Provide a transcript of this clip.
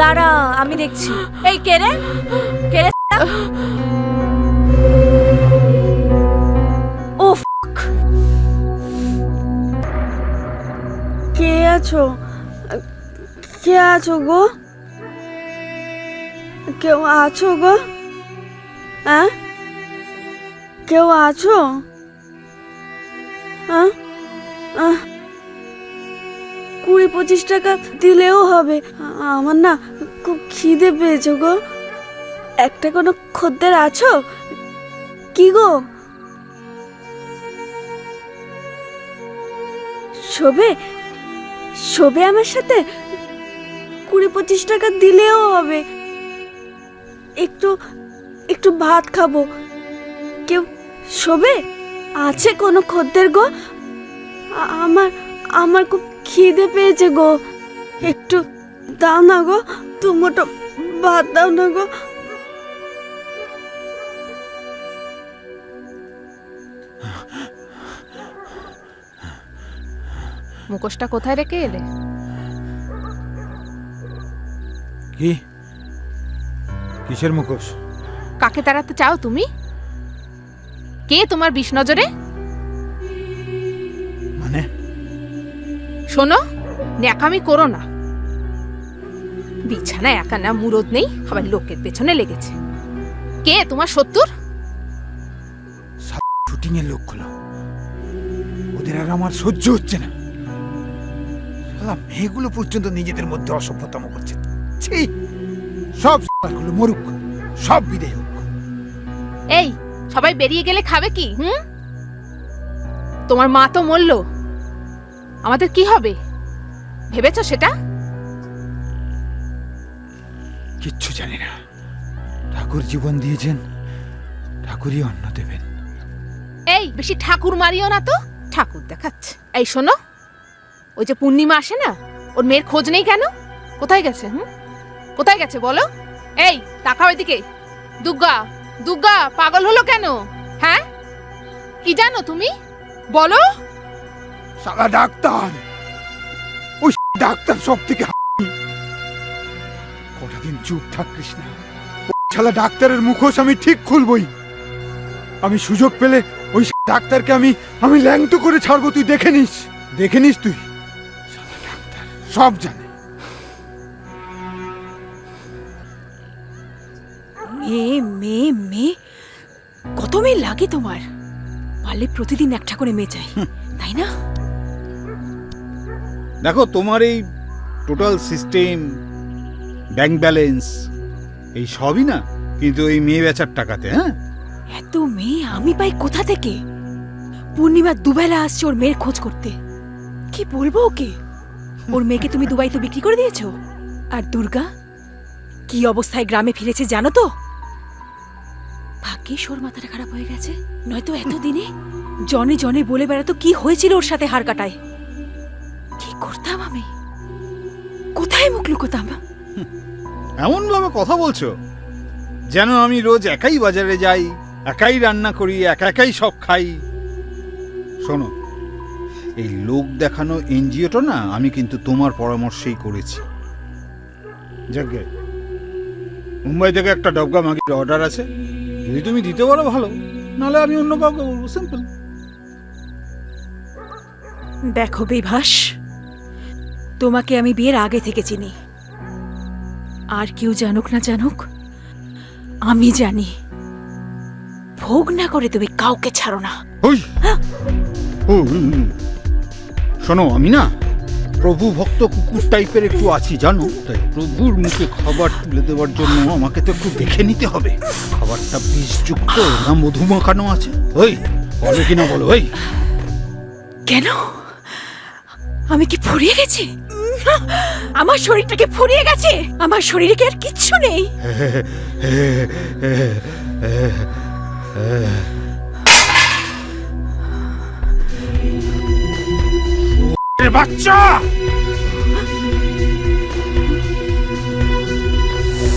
দাঁড়া আমি দেখছি। এই কে রে? কে আছো? কে আছো গো? কেউ আছো গো? হ্যাঁ? কেউ আছো? হ্যাঁ? আহ, কুড়ি পঁচিশ টাকা দিলেও হবে। আমার না খুব খিদে পেয়েছে গো। একটা কোনো খদ্দের আছো? কি গো? শোবে শোবে আমার সাথে? কুড়ি পঁচিশ টাকা দিলেও হবে। একটু একটু ভাত খাব। কেউ, শোবে? আছে কোনো খদ্দের গো? আমার আমার খুব খিদে পেয়েছে গো। একটু দাও না গো তুমোটো ভাত দাও না গো। মুখোশটা কোথায় রেখে এলে? কি? কিসের মুখোশ? কাকে তাড়াতে চাও তুমি? কে তোমার বিষ নজরে? শোনো ন্যাকামি করো না। বিছানায় একা না মুরদ নেই আবার লোকের পেছনে লেগেছে। কে তোমার সত্তর শুটিং এর লোকগুলো। ওদের আর আমার সহ্য হচ্ছে না। শালা মেয়েগুলো পর্যন্ত নিজেদের মধ্যে অসভ্যতম করছে। ছি! সবগুলো মরুক সব বিদেয় হোক। এই সবাই বেরিয়ে গেলে খাবে কি হুম? তোমার মা তো মরল। আমাদের কি হবে? ভেবেছো সেটা? কিচ্ছু জানি না। ঠাকুর জীবন দিয়েছেন ঠাকুরই অন্ন দেবেন। এই বেশি ঠাকুর মারিও না তো। ঠাকুর দেখাচ্ছে। এই শোনো ওই যে পূর্ণিমা আসে না ওর মেয়ের খোঁজ নেই কেন? কোথায় গেছে হুম? কোথায় গেছে বলো? এই তাকাও এদিকে। দুর্গা দুর্গা পাগল হলো কেন? হ্যাঁ? কি জানো তুমি? বলো। শালা ডাক্তার। ওই ডাক্তার সব থেকে কটা দিন চুপ থাক কৃষ্ণা শালা ডাক্তারের মুখোশ আমি ঠিক খুলবই। আমি সুযোগ পেলে ওই ডাক্তারকে আমি আমি ল্যাংটো করে ছাড়বো তুই দেখে নিস। দেখে নিস তুই। ডাক্তার সব জানে। মেয়ে মেয়ে মেয়ে কত মেয়ে লাগে তোমার? পারলে প্রতিদিন একটা করে মেয়ে চাই তাই না? দেখো, তোমার এই টোটাল সিস্টেম ব্যাংক ব্যালেন্স এই সবই না কিন্তু এই মেয়ে বেচার টাকাতে হ্যাঁ? এত মেয়ে আমি পাই কোথা থেকে? পূর্ণিমা দুবেলা আসছে ওর মেয়ের খোঁজ করতে। কি বলব ওকে? ওর মেয়েকে তুমি দুবাইতে বিক্রি করে দিয়েছ? আর দুর্গা, কি অবস্থায় গ্রামে ফিরেছে জানো তো? ভাগ্যিস ওর মাথাটা খারাপ হয়ে গেছে। নয়তো এতদিনে জনে জনে বলে বেড়াতো কি হয়েছিল ওর সাথে হার কাটায়। করতাম আমি? কোথায় মুখ লুকোতাম? এমন ভাবে কথা বলছো যেন আমি রোজ একাই বাজারে যাই একাই রান্না করি একা একাই সব খাই। শোনো এই লোক দেখানো এনজিওটা না আমি কিন্তু তোমার পরামর্শেই করেছি। যাকে মুম্বাই থেকে একটা ডবগা মাগির অর্ডার আছে যদি তুমি দিতে পারো ভালো নাহলে আমি অন্য কাউকে বলব সিম্পল দেখো বিভাস তোমাকে আমি বিয়ের আগে থেকে চিনি। আর কেউ জানুক না জানুক আমি জানি। ভোগ না করে তুমি কাউকে ছাড়ো না। ওই ও, হুম, হুম। শোনো আমি না প্রভু ভক্ত কুকুর টাইপের একটু আছি জানো? তাই প্রভুর মুখে খাবার তুলে দেওয়ার জন্য আমাকে তো একটু দেখে নিতে হবে। খাবারটা বিষযুক্ত না মধু মাখানো আছে? ওই বলো কিনা বলো ওই কেন? আমি কি ফুরিয়ে গেছি? আমার শরীরটাকে ফুরিয়ে গেছে। আমার শরীরে কি আর কিচ্ছু নেই। বাচ্চা!